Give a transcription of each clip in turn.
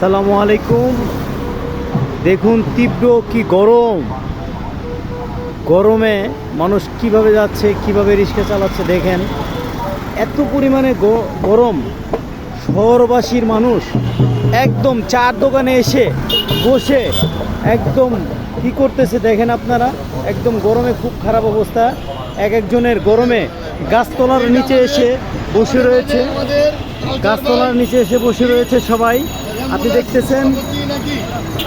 আসসালামু আলাইকুম। দেখুন তীব্র কি গরম। গরমে মানুষ কীভাবে যাচ্ছে, কীভাবে রিক্সা চালাচ্ছে দেখেন। এত পরিমাণে গরম। শহরবাসীর মানুষ একদম চার দোকানে এসে বসে একদম কি করতেছে দেখেন আপনারা? একদম গরমে খুব খারাপ অবস্থা। এক একজনের গরমে গাছতলার নিচে এসে বসে রয়েছে। গাছতলার নিচে এসে বসে রয়েছে সবাই। আপনি দেখতেছেন?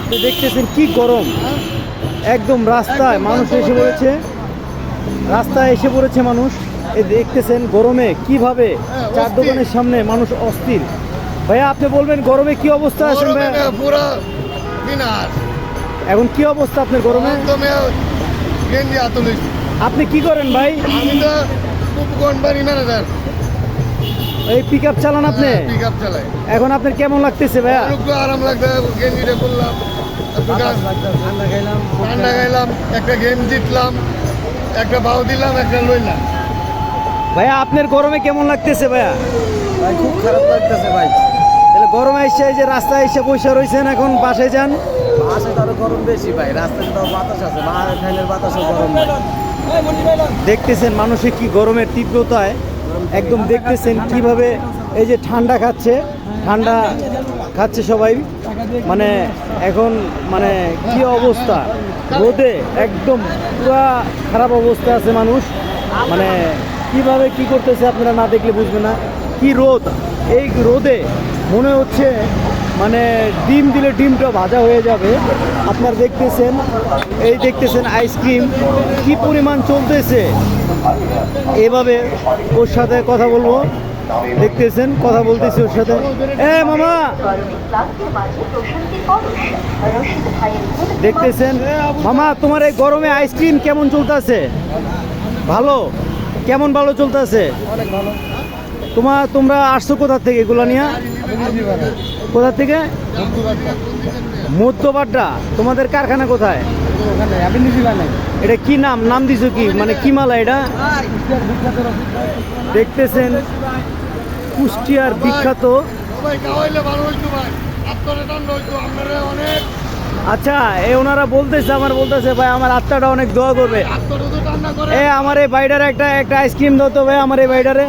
আপনি দেখতেছেন কি গরম? একদম রাস্তায় মানুষ এসে পড়েছে। রাস্তায় এসে পড়েছে মানুষ। এই দেখতেছেন গরমে কীভাবে চার দোকানের সামনে মানুষ অস্থির। ভাইয়া আপনি বলবেন গরমে কি অবস্থা আছেন বিনাশ এখন কি অবস্থা আপনার গরমে? আপনি কি করেন ভাই? আমি তো ম্যানেজার। এই পিক আপ চালান আপনি? পিক আপ চালাই। এখন আপনার কেমন লাগতেছে ভাইয়া? একটু আরাম গেঞ্জিটা করলাম একটু গাছ ঠান্ডা খাইলাম একটা গেম জিতলাম একটা বাউ দিলাম একটা লইলাম। ভাইয়া আপনার গরমে কেমন লাগতেছে ভাইয়া? ভাই খুব খারাপ লাগতেছে ভাই। তাহলে গরমে এসে এই যে রাস্তায় এসে বসে রয়েছেন এখন বাসে যান। বাসে তো আরও গরম বেশি ভাই রাস্তায় তো বাতাস আছে ফ্যানের বাতাসও গরম দেখতেছেন মানুষের কি গরমের তীব্রতায়। একদম দেখতেছেন কীভাবে এই যে ঠান্ডা খাচ্ছে ঠান্ডা খাচ্ছে সবাই। মানে এখন মানে কি অবস্থা? রোদে একদম পুরা খারাপ অবস্থা আছে মানুষ। মানে কীভাবে কি করতেছে আপনারা না দেখলে বুঝবেন না। কি রোদ? এই রোদে মনে হচ্ছে মানে ডিম দিলে ডিমটা ভাজা হয়ে যাবে। আপনারা দেখতেছেন, এই দেখতেছেন আইসক্রিম কি পরিমাণ চলতেছে। এভাবে ওর সাথে কথা বলব। দেখতেছেন, কথা বলতেছি ওর সাথে। মামা! দেখতেছেন, মামা, তোমার এই গরমে আইসক্রিম কেমন চলতেছে? ভালো? কেমন ভালো চলতেছে? তোমার তোমরা আসছো কোথা থেকে এগুলো নিয়ে? কোথা থেকে? মধ্যপাড্ডা তোমাদের কারখানা কোথায়? এটা কি নাম? নাম দিছো কি? মানে কি মালা এটা? দেখতেছেন, কুষ্টিয়ার বিখ্যাত। আচ্ছা এ ওনারা বলতেছে, আমার বলতেছে, ভাই, আমার আত্মাটা অনেক দোয়া করবে। এ, আমার এই বাইডারে একটা একটা আইসক্রিম দাও তো, ভাই, আমার এই বাইডারে।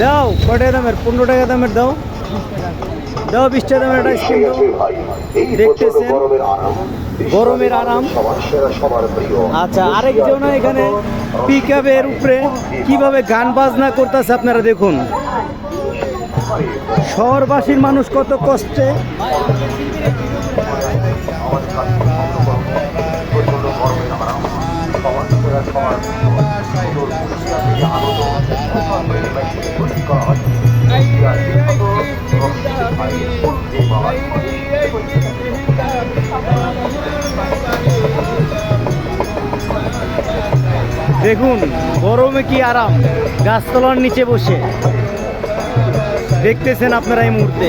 দাও কয় টাকা দামের? পনেরো টাকা দামের দাও। দাও, বিশ টাকা দামের একটা আইসক্রিম দাও। দেখতেছেন, গরমের আরাম। আচ্ছা আরেকজন এখানে পিক আপের উপরে কীভাবে গান বাজনা করতেছে আপনারা দেখুন। শহরবাসীর মানুষ কত কষ্টে। দেখুন গরমে কি আরাম। গাছতলার নিচে বসে। দেখতেছেন আপনারা এই মুহূর্তে।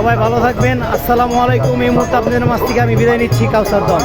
সবাই ভালো থাকবেন। আসসালামু আলাইকুম। এই মুহূর্তে আপনাদের মাছ থেকে আমি বিদায় নিচ্ছি, কাউসার দন